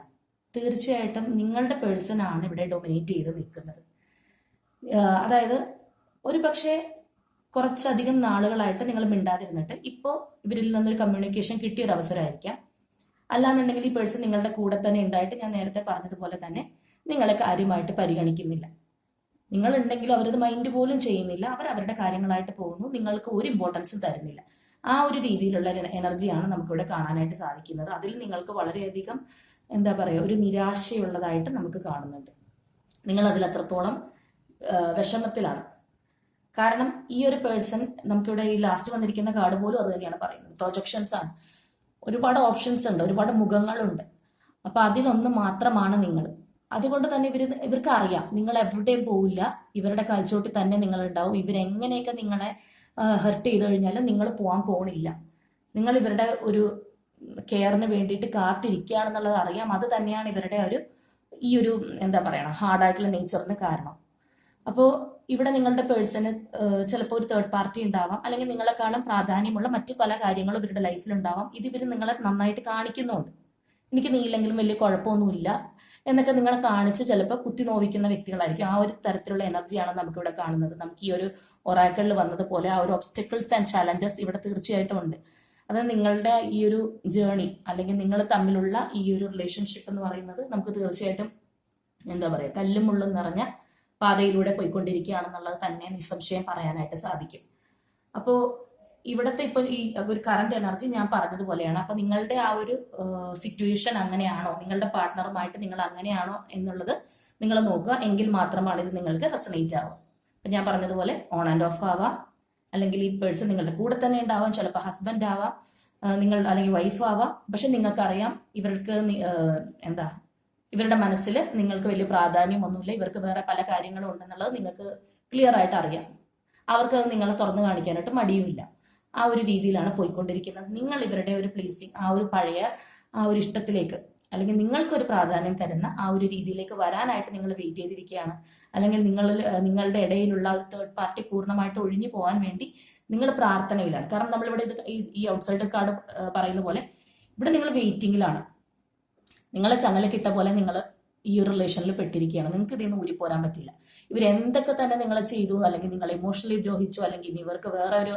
തീർച്ചയായിട്ടും നിങ്ങളുടെ പേഴ്സൺ ആണ് ഇവിടെ ഡൊമിനേറ്റ് ചെയ്ത് നിൽക്കുന്നത്. അതായത് ഒരു പക്ഷേ കുറച്ചധികം നാളുകളായിട്ട് നിങ്ങൾ മിണ്ടാതിരുന്നിട്ട് ഇപ്പോൾ ഇവരിൽ നിന്നൊരു കമ്മ്യൂണിക്കേഷൻ കിട്ടിയ ഒരു അവസരമായിരിക്കാം അല്ലാന്നുണ്ടെങ്കിൽ ഈ പേഴ്സൺ നിങ്ങളുടെ കൂടെ തന്നെ ഉണ്ടായിട്ട് ഞാൻ നേരത്തെ പറഞ്ഞതുപോലെ തന്നെ നിങ്ങളെ കാര്യമായിട്ട് പരിഗണിക്കുന്നില്ല. നിങ്ങൾ ഉണ്ടെങ്കിലും അവരത് മൈൻഡ് പോലും ചെയ്യുന്നില്ല. അവർ അവരുടെ കാര്യങ്ങളായിട്ട് പോകുന്നു. നിങ്ങൾക്ക് ഒരു ഇമ്പോർട്ടൻസും തരുന്നില്ല. ആ ഒരു രീതിയിലുള്ള എനർജിയാണ് നമുക്കിവിടെ കാണാനായിട്ട് സാധിക്കുന്നത്. അതിൽ നിങ്ങൾക്ക് വളരെയധികം എന്താ പറയുക ഒരു നിരാശയുള്ളതായിട്ട് നമുക്ക് കാണുന്നുണ്ട്. നിങ്ങൾ അതിൽ അത്രത്തോളം വിഷമത്തിലാണ്. കാരണം ഈ ഒരു പേഴ്സൺ നമുക്കിവിടെ ഈ ലാസ്റ്റ് വന്നിരിക്കുന്ന കാർഡ് പോലും അത് തന്നെയാണ് പറയുന്നത്. പ്രൊജക്ഷൻസ് ആണ്. ഒരുപാട് ഓപ്ഷൻസ് ഉണ്ട്. ഒരുപാട് മുഖങ്ങളുണ്ട്. അപ്പൊ അതിലൊന്ന് മാത്രമാണ് നിങ്ങൾ. അതുകൊണ്ട് തന്നെ ഇവർ ഇവർക്ക് അറിയാം. നിങ്ങൾ എവിടെയും പോവില്ല. ഇവരുടെ കാഴ്ചവട്ടിൽ തന്നെ നിങ്ങൾ ഉണ്ടാവും. ഇവരെങ്ങനെയൊക്കെ നിങ്ങളെ ഹെർട്ട് ചെയ്ത് കഴിഞ്ഞാൽ നിങ്ങൾ പോകാൻ പോണില്ല. നിങ്ങൾ ഇവരുടെ ഒരു കെയറിന് വേണ്ടിയിട്ട് കാത്തിരിക്കുകയാണെന്നുള്ളത് അറിയാം. അത് തന്നെയാണ് ഇവരുടെ ഒരു ഈ ഒരു എന്താ പറയണം ഹാർഡായിട്ടുള്ള നേച്ചറിന് കാരണം. അപ്പോൾ ഇവിടെ നിങ്ങളുടെ പേഴ്സണ് ചിലപ്പോൾ ഒരു തേർഡ് പാർട്ടി ഉണ്ടാവാം. അല്ലെങ്കിൽ നിങ്ങളെക്കാളും പ്രാധാന്യമുള്ള മറ്റു പല കാര്യങ്ങളും ഇവരുടെ ലൈഫിൽ ഉണ്ടാവാം. ഇത് ഇവർ നിങ്ങളെ നന്നായിട്ട് കാണിക്കുന്നുണ്ട്. എനിക്ക് നീയില്ലെങ്കിലും വലിയ കുഴപ്പമൊന്നുമില്ല എന്നൊക്കെ നിങ്ങളെ കാണിച്ച് ചിലപ്പോൾ കുത്തി നോവിക്കുന്ന വ്യക്തികളായിരിക്കും. ആ ഒരു തരത്തിലുള്ള എനർജിയാണ് നമുക്കിവിടെ കാണുന്നത്. നമുക്ക് ഈ ഒരു ഒറാക്കളിൽ വന്നതുപോലെ ആ ഒരു ഒബ്സ്റ്റക്കിൾസ് ആൻഡ് ചാലഞ്ചസ് ഇവിടെ തീർച്ചയായിട്ടും ഉണ്ട്. അത് നിങ്ങളുടെ ഈ ഒരു ജേണി അല്ലെങ്കിൽ നിങ്ങൾ തമ്മിലുള്ള ഈ ഒരു റിലേഷൻഷിപ്പ് എന്ന് പറയുന്നത് നമുക്ക് തീർച്ചയായിട്ടും എന്താ പറയുക കല്ലും മുള്ളും നിറഞ്ഞ പാതയിലൂടെ പോയിക്കൊണ്ടിരിക്കുകയാണെന്നുള്ളത് തന്നെ നിസ്സംശയം പറയാനായിട്ട് സാധിക്കും. അപ്പോൾ ഇവിടുത്തെ ഇപ്പൊ ഈ ഒരു കറണ്ട് എനർജി ഞാൻ പറഞ്ഞതുപോലെയാണ്. അപ്പൊ നിങ്ങളുടെ ആ ഒരു സിറ്റുവേഷൻ അങ്ങനെയാണോ? നിങ്ങളുടെ പാർട്ട്ണറുമായിട്ട് നിങ്ങൾ അങ്ങനെയാണോ എന്നുള്ളത് നിങ്ങൾ നോക്കുക. എങ്കിൽ മാത്രമാണ് ഇത് നിങ്ങൾക്ക് റെസനേറ്റ് ആവുക. അപ്പൊ ഞാൻ പറഞ്ഞതുപോലെ ഓൺ ആൻഡ് ഓഫ് ആവാം. അല്ലെങ്കിൽ ഈ പേഴ്സൺ നിങ്ങളുടെ കൂടെ തന്നെ ഉണ്ടാവാം. ചിലപ്പോൾ ഹസ്ബൻഡ് ആവാം. നിങ്ങൾ അല്ലെങ്കിൽ വൈഫ് ആവാം. പക്ഷെ നിങ്ങൾക്കറിയാം ഇവർക്ക് എന്താ ഇവരുടെ മനസ്സിൽ നിങ്ങൾക്ക് വലിയ പ്രാധാന്യമൊന്നുമില്ല. ഇവർക്ക് വേറെ പല കാര്യങ്ങളും ഉണ്ടെന്നുള്ളത് നിങ്ങൾക്ക് ക്ലിയർ ആയിട്ട് അറിയാം. അവർക്ക് അത് നിങ്ങളെ തുറന്നു കാണിക്കാനായിട്ട് മടിയുമില്ല. ആ ഒരു രീതിയിലാണ് പോയിക്കൊണ്ടിരിക്കുന്നത്. നിങ്ങൾ ഇവരുടെ ഒരു പ്ലേസിങ് ആ ഒരു പഴയ ആ ഒരു ഇഷ്ടത്തിലേക്ക് അല്ലെങ്കിൽ നിങ്ങൾക്കൊരു പ്രാധാന്യം തരുന്ന ആ ഒരു രീതിയിലേക്ക് വരാനായിട്ട് നിങ്ങൾ വെയിറ്റ് ചെയ്തിരിക്കുകയാണ്. അല്ലെങ്കിൽ നിങ്ങൾ നിങ്ങളുടെ ഇടയിലുള്ള ഒരു തേർഡ് പാർട്ടി പൂർണമായിട്ട് ഒഴിഞ്ഞു പോകാൻ വേണ്ടി നിങ്ങൾ പ്രാർത്ഥനയിലാണ്. കാരണം നമ്മളിവിടെ ഇത് ഈ- ഔട്ട്സൈഡർ കാർഡ് പറയുന്ന പോലെ ഇവിടെ നിങ്ങൾ വെയിറ്റിംഗിലാണ് നിങ്ങളെ ചങ്ങലക്കിട്ട പോലെ നിങ്ങൾ ഈ ഒരു റിലേഷനിൽ പെട്ടിരിക്കുകയാണ്. നിങ്ങൾക്ക് ഇതിൽ നിന്ന് പോരാൻ പറ്റില്ല. ഇവർ എന്തൊക്കെ തന്നെ നിങ്ങളെ ചെയ്തു അല്ലെങ്കിൽ നിങ്ങൾ ഇമോഷണലി ദ്രോഹിച്ചു അല്ലെങ്കിൽ ഇവർക്ക് വേറെ ഒരു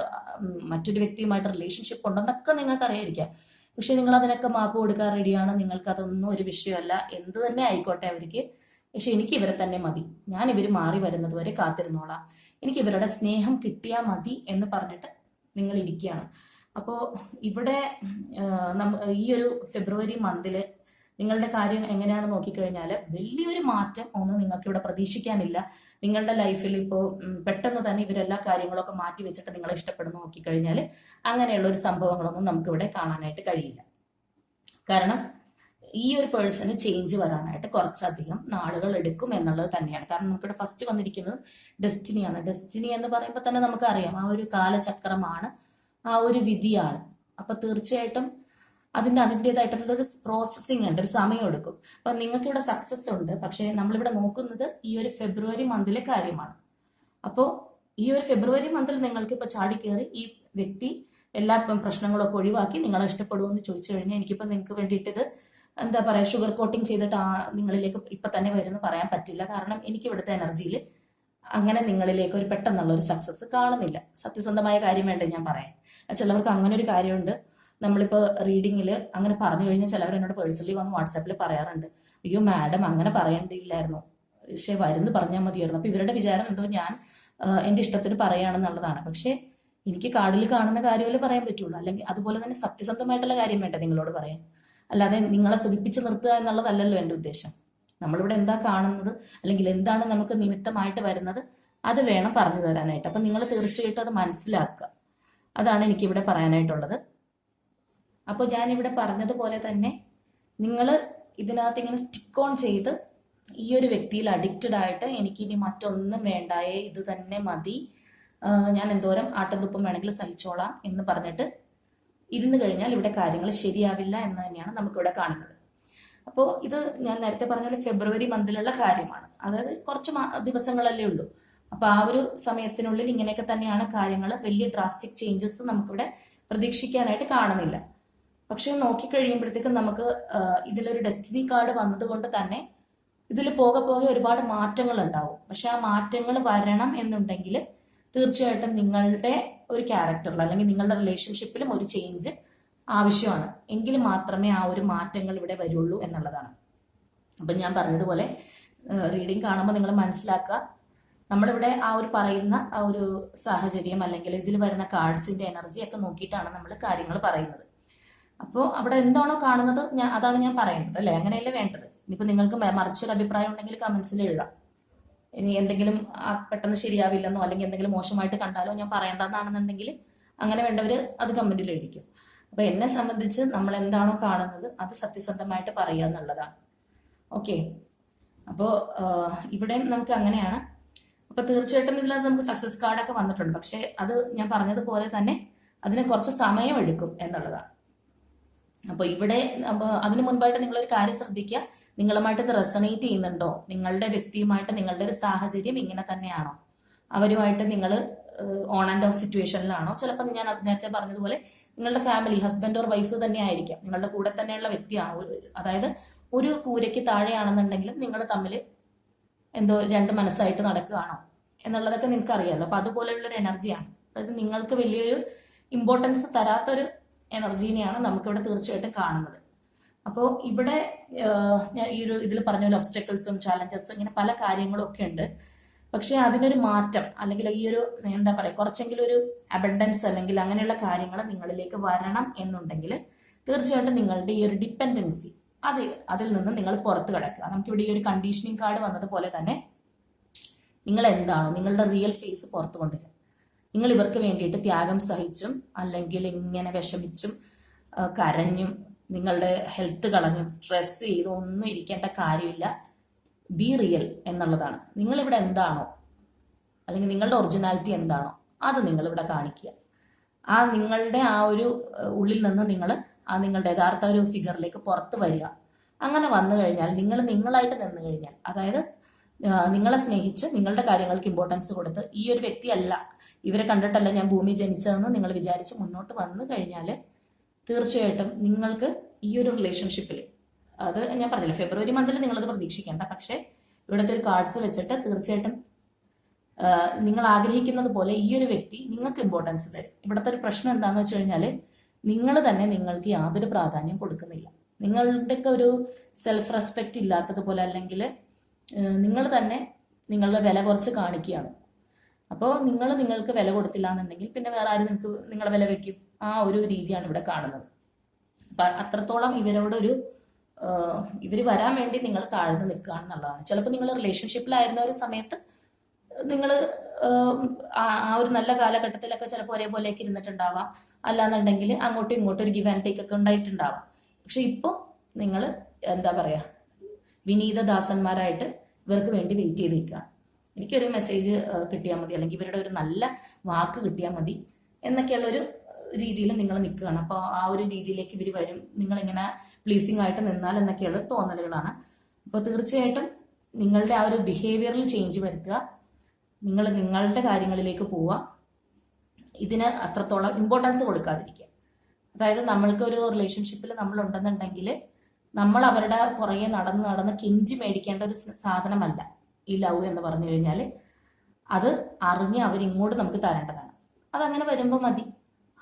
മറ്റൊരു വ്യക്തിയുമായിട്ട് റിലേഷൻഷിപ്പ് ഉണ്ടെന്നൊക്കെ നിങ്ങൾക്ക് അറിയാതിരിക്കാം പക്ഷെ നിങ്ങൾ അതിനൊക്കെ മാപ്പ് കൊടുക്കാൻ റെഡിയാണ് നിങ്ങൾക്ക് അതൊന്നും ഒരു വിഷയമല്ല. എന്ത് തന്നെ ആയിക്കോട്ടെ അവർക്ക്. പക്ഷെ എനിക്ക് ഇവരെ തന്നെ മതി. ഞാൻ ഇവർ മാറി വരുന്നത് വരെ കാത്തിരുന്നോളാം. എനിക്ക് ഇവരുടെ സ്നേഹം കിട്ടിയാൽ മതി എന്ന് പറഞ്ഞിട്ട് നിങ്ങൾ ഇരിക്കുകയാണ്. അപ്പോൾ ഇവിടെ നമ്മ ഈ ഒരു ഫെബ്രുവരി മന്തിൽ നിങ്ങളുടെ കാര്യം എങ്ങനെയാണ് നോക്കിക്കഴിഞ്ഞാൽ വലിയൊരു മാറ്റം ഒന്നും നിങ്ങൾക്ക് ഇവിടെ പ്രതീക്ഷിക്കാനില്ല. നിങ്ങളുടെ ലൈഫിൽ ഇപ്പോൾ പെട്ടെന്ന് തന്നെ ഇവരെല്ലാ കാര്യങ്ങളൊക്കെ മാറ്റി വെച്ചിട്ട് നിങ്ങളെ ഇഷ്ടപ്പെടുന്നു നോക്കിക്കഴിഞ്ഞാൽ അങ്ങനെയുള്ള ഒരു സംഭവങ്ങളൊന്നും നമുക്ക് ഇവിടെ കാണാനായിട്ട് കഴിയില്ല. കാരണം ഈ ഒരു പേഴ്സണ് ചേഞ്ച് വരാനായിട്ട് കുറച്ചധികം നാളുകൾ എടുക്കും എന്നുള്ളത് തന്നെയാണ്. കാരണം നമുക്കിവിടെ ഫസ്റ്റ് വന്നിരിക്കുന്നത് ഡെസ്റ്റിനിയാണ് ഡെസ്റ്റിനി എന്ന് പറയുമ്പോൾ തന്നെ നമുക്കറിയാം ആ ഒരു കാലചക്രമാണ് ആ ഒരു വിധിയാണ്. അപ്പൊ തീർച്ചയായിട്ടും അതിന്റെ അതിന്റെതായിട്ടുള്ള ഒരു പ്രോസസ്സിംഗ് ഉണ്ട് ഒരു സമയം എടുക്കും. അപ്പൊ നിങ്ങൾക്ക് ഇവിടെ സക്സസ് ഉണ്ട്. പക്ഷേ നമ്മളിവിടെ നോക്കുന്നത് ഈ ഒരു ഫെബ്രുവരി മന്തിലെ കാര്യമാണ്. അപ്പോൾ ഈ ഒരു ഫെബ്രുവരി മന്തിൽ നിങ്ങൾക്ക് ഇപ്പൊ കയറി ഈ വ്യക്തി എല്ലാ പ്രശ്നങ്ങളൊക്കെ ഒഴിവാക്കി നിങ്ങളെ ഇഷ്ടപ്പെടുമെന്ന് ചോദിച്ചു കഴിഞ്ഞാൽ എനിക്കിപ്പോൾ നിങ്ങൾക്ക് വേണ്ടിയിട്ട് ഇത് എന്താ പറയാ ഷുഗർ കോട്ടിങ് ചെയ്തിട്ട് നിങ്ങളിലേക്ക് ഇപ്പൊ തന്നെ വരുമെന്ന് പറയാൻ പറ്റില്ല. കാരണം എനിക്ക് ഇവിടുത്തെ എനർജിയിൽ അങ്ങനെ നിങ്ങളിലേക്ക് ഒരു പെട്ടെന്നുള്ള ഒരു സക്സസ് കാണുന്നില്ല. സത്യസന്ധമായ കാര്യം വേണ്ട ഞാൻ പറയാൻ. ചിലവർക്ക് അങ്ങനെ ഒരു കാര്യമുണ്ട്. നമ്മളിപ്പോൾ റീഡിങ്ങിൽ അങ്ങനെ പറഞ്ഞു കഴിഞ്ഞാൽ ചിലവർ എന്നോട് പേഴ്സണലി വന്ന് വാട്സാപ്പിൽ പറയാറുണ്ട്. അയ്യോ മാഡം അങ്ങനെ പറയേണ്ടിയില്ലായിരുന്നു. പക്ഷേ വരുന്ന് പറഞ്ഞാൽ മതിയായിരുന്നു. അപ്പോൾ ഇവരുടെ വിചാരം എന്തോ ഞാൻ എന്റെ ഇഷ്ടത്തിന് പറയുകയാണെന്നുള്ളതാണ്. പക്ഷേ എനിക്ക് കാർഡിൽ കാണുന്ന കാര്യമല്ലേ പറയാൻ പറ്റുള്ളൂ. അല്ലെങ്കിൽ അതുപോലെ തന്നെ സത്യസന്ധമായിട്ടുള്ള കാര്യം വേണ്ട നിങ്ങളോട് പറയാൻ? അല്ലാതെ നിങ്ങളെ സുഖിപ്പിച്ച് നിർത്തുക എന്നുള്ളതല്ലല്ലോ എന്റെ ഉദ്ദേശം. നമ്മളിവിടെ എന്താ കാണുന്നത്? അല്ലെങ്കിൽ എന്താണ് നമുക്ക് നിമിത്തമായിട്ട് വരുന്നത്? അത് വേണം പറഞ്ഞു തരാനായിട്ട്. അപ്പം നിങ്ങൾ തീർച്ചയായിട്ടും അത് മനസ്സിലാക്കുക. അതാണ് എനിക്കിവിടെ പറയാനായിട്ടുള്ളത്. അപ്പോൾ ഞാനിവിടെ പറഞ്ഞതുപോലെ തന്നെ നിങ്ങൾ ഇതിനകത്ത് ഇങ്ങനെ സ്റ്റിക്ക് ഓൺ ചെയ്ത് ഈ ഒരു വ്യക്തിയിൽ അഡിക്റ്റഡ് ആയിട്ട് എനിക്ക് ഇനി മറ്റൊന്നും വേണ്ടായേ ഇത് തന്നെ മതി. ഞാൻ എന്തോരം ആട്ടംതുപ്പം വേണമെങ്കിൽ സഹിച്ചോളാം എന്ന് പറഞ്ഞിട്ട് ഇരുന്ന് കഴിഞ്ഞാൽ ഇവിടെ കാര്യങ്ങൾ ശരിയാവില്ല എന്ന് തന്നെയാണ് നമുക്കിവിടെ കാണുന്നത്. അപ്പോൾ ഇത് ഞാൻ നേരത്തെ പറഞ്ഞ പോലെ ഫെബ്രുവരി മന്തിലുള്ള കാര്യമാണ്. അതായത് കുറച്ച് ദിവസങ്ങളല്ലേ ഉള്ളൂ. അപ്പോൾ ആ ഒരു സമയത്തിനുള്ളിൽ ഇങ്ങനെയൊക്കെ തന്നെയാണ് കാര്യങ്ങൾ. വലിയ ഡ്രാസ്റ്റിക് ചേഞ്ചസ് നമുക്കിവിടെ പ്രതീക്ഷിക്കാനായിട്ട് കാണുന്നില്ല. പക്ഷെ നോക്കിക്കഴിയുമ്പോഴത്തേക്കും നമുക്ക് ഇതിലൊരു ഡെസ്റ്റിനി കാർഡ് വന്നതുകൊണ്ട് തന്നെ ഇതിൽ പോകെ പോകെ ഒരുപാട് മാറ്റങ്ങൾ ഉണ്ടാവും. പക്ഷെ ആ മാറ്റങ്ങൾ വരണം എന്നുണ്ടെങ്കിൽ തീർച്ചയായിട്ടും നിങ്ങളുടെ ഒരു ക്യാരക്ടറിൽ അല്ലെങ്കിൽ നിങ്ങളുടെ റിലേഷൻഷിപ്പിലും ഒരു ചേഞ്ച് ആവശ്യമാണ്. എങ്കിൽ മാത്രമേ ആ ഒരു മാറ്റങ്ങൾ ഇവിടെ വരുള്ളൂ എന്നുള്ളതാണ്. അപ്പം ഞാൻ പറഞ്ഞതുപോലെ റീഡിങ് കാണുമ്പോൾ നിങ്ങൾ മനസ്സിലാക്കുക. നമ്മളിവിടെ ആ ഒരു പറയുന്ന ആ ഒരു സാഹചര്യം അല്ലെങ്കിൽ ഇതിൽ വരുന്ന കാർഡ്സിന്റെ എനർജി ഒക്കെ നോക്കിയിട്ടാണ് നമ്മൾ കാര്യങ്ങൾ പറയുന്നത്. അപ്പോൾ അവിടെ എന്താണോ കാണുന്നത് ഞാൻ അതാണ് ഞാൻ പറയേണ്ടത് അല്ലേ? അങ്ങനെയല്ലേ വേണ്ടത്. ഇനിയിപ്പോൾ നിങ്ങൾക്ക് മറിച്ചൊരു അഭിപ്രായം ഉണ്ടെങ്കിൽ കമന്റ്സിൽ എഴുതാം. ഇനി എന്തെങ്കിലും പെട്ടെന്ന് ശരിയാവില്ലെന്നോ അല്ലെങ്കിൽ എന്തെങ്കിലും മോശമായിട്ട് കണ്ടാലോ ഞാൻ പറയേണ്ടതാണെന്നുണ്ടെങ്കിൽ അങ്ങനെ വേണ്ടവർ അത് കമന്റിൽ എഴുതിക്കും. അപ്പൊ എന്നെ സംബന്ധിച്ച് നമ്മൾ എന്താണോ കാണുന്നത് അത് സത്യസന്ധമായിട്ട് പറയുക എന്നുള്ളതാണ്. ഓക്കെ. അപ്പോൾ ഇവിടെയും നമുക്ക് അങ്ങനെയാണ്. അപ്പൊ തീർച്ചയായിട്ടും ഇതിലത് നമുക്ക് സക്സസ് കാർഡൊക്കെ വന്നിട്ടുണ്ട്. പക്ഷെ അത് ഞാൻ പറഞ്ഞതുപോലെ തന്നെ അതിന് കുറച്ച് സമയം എടുക്കും എന്നുള്ളതാണ്. അപ്പൊ ഇവിടെ അതിനു മുൻപായിട്ട് നിങ്ങളൊരു കാര്യം ശ്രദ്ധിക്കുക. നിങ്ങളുമായിട്ട് ഇത് റെസണേറ്റ് ചെയ്യുന്നുണ്ടോ? നിങ്ങളുടെ വ്യക്തിയുമായിട്ട് നിങ്ങളുടെ ഒരു സാഹചര്യം ഇങ്ങനെ തന്നെയാണോ? അവരുമായിട്ട് നിങ്ങൾ ഓൺ ആൻഡ് ഓഫ് സിറ്റുവേഷനിലാണോ ചിലപ്പോൾ ഞാൻ നേരത്തെ പറഞ്ഞതുപോലെ നിങ്ങളുടെ ഫാമിലി ഹസ്ബൻഡ് ഓർ വൈഫ് തന്നെ ആയിരിക്കാം നിങ്ങളുടെ കൂടെ തന്നെയുള്ള വ്യക്തിയാണ്? അതായത് ഒരു കൂരയ്ക്ക് താഴെയാണെന്നുണ്ടെങ്കിലും നിങ്ങൾ തമ്മിൽ എന്തോ രണ്ട് മനസ്സായിട്ട് നടക്കുകയാണോ? എന്നുള്ളതൊക്കെ നിങ്ങൾക്ക് അറിയാമല്ലോ അപ്പൊ അതുപോലെയുള്ള ഒരു എനർജിയാണ് അതായത് നിങ്ങൾക്ക് വലിയൊരു ഇമ്പോർട്ടൻസ് തരാത്തൊരു എനർജീനെയാണ് നമുക്കിവിടെ തീർച്ചയായിട്ടും കാണുന്നത്. അപ്പോൾ ഇവിടെ ഞാൻ ഈ ഒരു ഇതിൽ പറഞ്ഞ പോലെ ഒബ്സ്റ്റക്കിൾസും ചാലഞ്ചസും ഇങ്ങനെ പല കാര്യങ്ങളും ഒക്കെ ഉണ്ട്. പക്ഷേ അതിനൊരു മാറ്റം അല്ലെങ്കിൽ ഈ ഒരു എന്താ പറയുക കുറച്ചെങ്കിലും ഒരു അബണ്ടൻസ് അല്ലെങ്കിൽ അങ്ങനെയുള്ള കാര്യങ്ങൾ നിങ്ങളിലേക്ക് വരണം എന്നുണ്ടെങ്കിൽ തീർച്ചയായിട്ടും നിങ്ങളുടെ ഈ ഒരു ഡിപ്പെൻഡൻസി അത് അതിൽ നിന്ന് നിങ്ങൾ പുറത്ത് കിടക്കുക. നമുക്കിവിടെ ഈ ഒരു കണ്ടീഷനിങ് കാർഡ് വന്നതുപോലെ തന്നെ നിങ്ങൾ എന്താണോ നിങ്ങളുടെ റിയൽ ഫേസ് പുറത്തു കൊണ്ടുവരിക. നിങ്ങൾ ഇവർക്ക് വേണ്ടിയിട്ട് ത്യാഗം സഹിച്ചും അല്ലെങ്കിൽ ഇങ്ങനെ വിഷമിച്ചും കരഞ്ഞും നിങ്ങളുടെ ഹെൽത്ത് കളഞ്ഞും സ്ട്രെസ് ചെയ്തും ഒന്നും ഇരിക്കേണ്ട കാര്യമില്ല. ബി റിയൽ എന്നുള്ളതാണ്. നിങ്ങൾ ഇവിടെ എന്താണോ അല്ലെങ്കിൽ നിങ്ങളുടെ ഒറിജിനാലിറ്റി എന്താണോ അത് നിങ്ങൾ ഇവിടെ കാണിക്കുക. ആ നിങ്ങളുടെ ആ ഒരു ഉള്ളിൽ നിന്ന് നിങ്ങൾ ആ നിങ്ങളുടെ യഥാർത്ഥ ഒരു ഫിഗറിലേക്ക് പുറത്ത് വരിക. അങ്ങനെ വന്നു കഴിഞ്ഞാൽ നിങ്ങൾ നിങ്ങളായിട്ട് നിന്ന് കഴിഞ്ഞാൽ അതായത് നിങ്ങളെ സ്നേഹിച്ച് നിങ്ങളുടെ കാര്യങ്ങൾക്ക് ഇമ്പോർട്ടൻസ് കൊടുത്ത് ഈ ഒരു വ്യക്തിയല്ല ഇവരെ കണ്ടിട്ടല്ല ഞാൻ ഭൂമി ജനിച്ചതെന്ന് നിങ്ങൾ വിചാരിച്ച് മുന്നോട്ട് വന്നു കഴിഞ്ഞാൽ തീർച്ചയായിട്ടും നിങ്ങൾക്ക് ഈ ഒരു റിലേഷൻഷിപ്പിൽ അത് ഞാൻ പറഞ്ഞില്ല ഫെബ്രുവരി മന്തിൽ നിങ്ങളത് പ്രതീക്ഷിക്കേണ്ട പക്ഷേ ഇവിടുത്തെ ഒരു കാർഡ്സ് വെച്ചിട്ട് തീർച്ചയായിട്ടും നിങ്ങൾ ആഗ്രഹിക്കുന്നത് പോലെ ഈ ഒരു വ്യക്തി നിങ്ങൾക്ക് ഇമ്പോർട്ടൻസ് തരും. ഇവിടുത്തെ ഒരു പ്രശ്നം എന്താണെന്ന് വെച്ച് കഴിഞ്ഞാൽ നിങ്ങൾ തന്നെ നിങ്ങൾക്ക് യാതൊരു പ്രാധാന്യം കൊടുക്കുന്നില്ല. നിങ്ങളുടെയൊക്കെ ഒരു സെൽഫ് റെസ്പെക്റ്റ് ഇല്ലാത്തതുപോലെ അല്ലെങ്കിൽ നിങ്ങൾ തന്നെ നിങ്ങളുടെ വില കുറച്ച് കാണിക്കുകയാണ്. അപ്പോൾ നിങ്ങൾ നിങ്ങൾക്ക് വില കൊടുത്തില്ല എന്നുണ്ടെങ്കിൽ പിന്നെ വേറെ ആരും നിങ്ങൾക്ക് നിങ്ങളുടെ വില വെക്കും? ആ ഒരു രീതിയാണ് ഇവിടെ കാണുന്നത്. അപ്പം അത്രത്തോളം ഇവരോടൊരു ഇവർ വരാൻ വേണ്ടി നിങ്ങൾ താഴ്ന്നു നിൽക്കുകയാണെന്നുള്ളതാണ് ചിലപ്പോൾ നിങ്ങൾ റിലേഷൻഷിപ്പിലായിരുന്ന ഒരു സമയത്ത് നിങ്ങൾ ആ ഒരു നല്ല കാലഘട്ടത്തിലൊക്കെ ചിലപ്പോൾ ഒരേപോലെയൊക്കെ ഇരുന്നിട്ടുണ്ടാവാം. അല്ലാന്നുണ്ടെങ്കിൽ അങ്ങോട്ടും ഇങ്ങോട്ടും ഒരു ഗിവ് ആൻഡ് ടേക്ക് ഒക്കെ ഉണ്ടായിട്ടുണ്ടാവാം. പക്ഷെ ഇപ്പോൾ നിങ്ങൾ എന്താ പറയാ വിനീതദാസന്മാരായിട്ട് ഇവർക്ക് വേണ്ടി വെയിറ്റ് ചെയ്ത് നിൽക്കുകയാണ് എനിക്കൊരു മെസ്സേജ് കിട്ടിയാൽ മതി. അല്ലെങ്കിൽ ഇവരുടെ ഒരു നല്ല വാക്ക് കിട്ടിയാൽ മതി എന്നൊക്കെയുള്ള ഒരു രീതിയിൽ നിങ്ങൾ നിൽക്കുകയാണ്. അപ്പോൾ ആ ഒരു രീതിയിലേക്ക് ഇവർ വരും. നിങ്ങൾ നിങ്ങളിങ്ങനെ പ്ലീസിങ് ആയിട്ട് നിന്നാൽ എന്നൊക്കെയുള്ള തോന്നലുകളാണ്. അപ്പോൾ തീർച്ചയായിട്ടും നിങ്ങളുടെ ആ ഒരു ബിഹേവിയറിൽ ചേഞ്ച് വരുത്തുക. നിങ്ങൾ നിങ്ങളുടെ കാര്യങ്ങളിലേക്ക് പോവുക. ഇതിന് അത്രത്തോളം ഇമ്പോർട്ടൻസ് കൊടുക്കാതിരിക്കുക. അതായത് നമ്മൾക്ക് ഒരു റിലേഷൻഷിപ്പിൽ നമ്മൾ ഉണ്ടെന്നുണ്ടെങ്കിൽ നമ്മൾ അവരുടെ പുറകെ നടന്ന് നടന്ന് കിഞ്ചി മേടിക്കേണ്ട ഒരു സാധനമല്ല ഈ ലവ് എന്ന് പറഞ്ഞു കഴിഞ്ഞാൽ അത് അറിഞ്ഞ് അവരിങ്ങോട്ട് നമുക്ക് തരേണ്ടതാണ്. അതങ്ങനെ വരുമ്പോൾ മതി.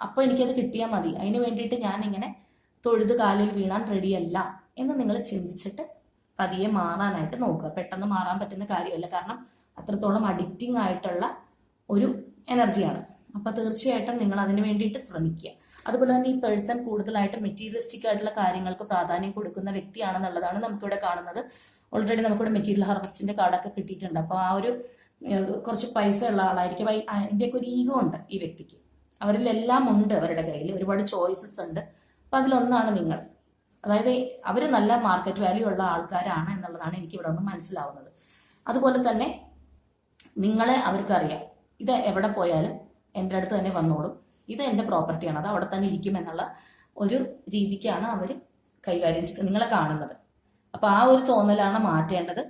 അപ്പോൾ എനിക്കത് കിട്ടിയാൽ മതി. അതിന് വേണ്ടിയിട്ട് ഞാൻ ഇങ്ങനെ തൊഴുത് കാലിൽ വീണാൻ റെഡിയല്ല എന്ന് നിങ്ങൾ ചിന്തിച്ചിട്ട് പതിയെ മാറാനായിട്ട് നോക്കുക. പെട്ടെന്ന് മാറാൻ പറ്റുന്ന കാര്യമല്ല. കാരണം അത്രത്തോളം അഡിക്റ്റിംഗ് ആയിട്ടുള്ള ഒരു എനർജിയാണ് അപ്പൊ തീർച്ചയായിട്ടും നിങ്ങൾ അതിന് വേണ്ടിയിട്ട് ശ്രമിക്കുക. അതുപോലെ തന്നെ ഈ പേഴ്സൺ കൂടുതലായിട്ട് മെറ്റീരിയലിസ്റ്റിക് ആയിട്ടുള്ള കാര്യങ്ങൾക്ക് പ്രാധാന്യം കൊടുക്കുന്ന വ്യക്തിയാണെന്നുള്ളതാണ് നമുക്കിവിടെ കാണുന്നത്. ഓൾറെഡി നമുക്കിവിടെ മെറ്റീരിയൽ ഹാർവസ്റ്റിന്റെ കാർഡൊക്കെ കിട്ടിയിട്ടുണ്ട്. അപ്പോൾ ആ ഒരു കുറച്ച് പൈസ ഉള്ള ആളായിരിക്കും അതിന്റെയൊക്കെ ഒരു ഈഗോ ഉണ്ട് ഈ വ്യക്തിക്ക്. അവരിലെല്ലാം ഉണ്ട് അവരുടെ കയ്യിൽ. ഒരുപാട് ചോയ്സസ് ഉണ്ട്. അപ്പൊ അതിലൊന്നാണ് നിങ്ങൾ. അതായത് അവർ നല്ല മാർക്കറ്റ് വാല്യൂ ഉള്ള ആൾക്കാരാണ് എന്നുള്ളതാണ് എനിക്ക് ഇവിടെ ഒന്ന് മനസ്സിലാവുന്നത്. അതുപോലെ തന്നെ നിങ്ങളെ അവർക്കറിയാം. ഇത് എവിടെ പോയാലും എന്റെ അടുത്ത് തന്നെ വന്നോളും. ഇത് എന്റെ പ്രോപ്പർട്ടിയാണ് അത് അവിടെ തന്നെ ഇരിക്കും എന്നുള്ള ഒരു രീതിക്കാണ് അവർ കൈകാര്യം നിങ്ങളെ കാണുന്നത്. അപ്പോൾ ആ ഒരു തോന്നലാണ് മാറ്റേണ്ടത്.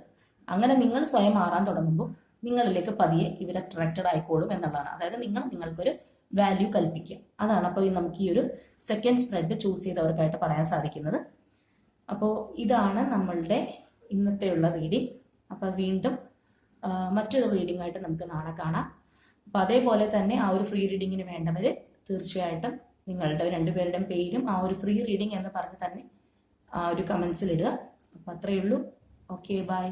അങ്ങനെ നിങ്ങൾ സ്വയം മാറാൻ തുടങ്ങുമ്പോൾ നിങ്ങളിലേക്ക് പതിയെ ഇവർ അട്രാക്റ്റഡ് ആയിക്കോളും എന്നുള്ളതാണ്. അതായത് നിങ്ങൾ നിങ്ങൾക്കൊരു വാല്യൂ കൽപ്പിക്കുക. അതാണ് അപ്പോൾ നമുക്ക് ഈ ഒരു സെക്കൻഡ് സ്പ്രെഡ് ചൂസ് ചെയ്തവർക്കായിട്ട് പറയാൻ സാധിക്കുന്നത്. അപ്പോൾ ഇതാണ് നമ്മളുടെ ഇന്നത്തെയുള്ള റീഡിംഗ് അപ്പോൾ വീണ്ടും മറ്റൊരു റീഡിംഗ് ആയിട്ട് നമുക്ക് നാളെ കാണാം. അപ്പോൾ അതേപോലെ തന്നെ ആ ഒരു ഫ്രീ റീഡിങ്ങിന് വേണ്ടവർ തീർച്ചയായിട്ടും നിങ്ങളുടെ രണ്ടുപേരുടെയും പേരും ആ ഒരു ഫ്രീ റീഡിംഗ് എന്ന് പറഞ്ഞ് തന്നെ ആ ഒരു കമൻസിൽ ഇടുക. അപ്പോൾ അത്രയേ ഉള്ളൂ. Okay bye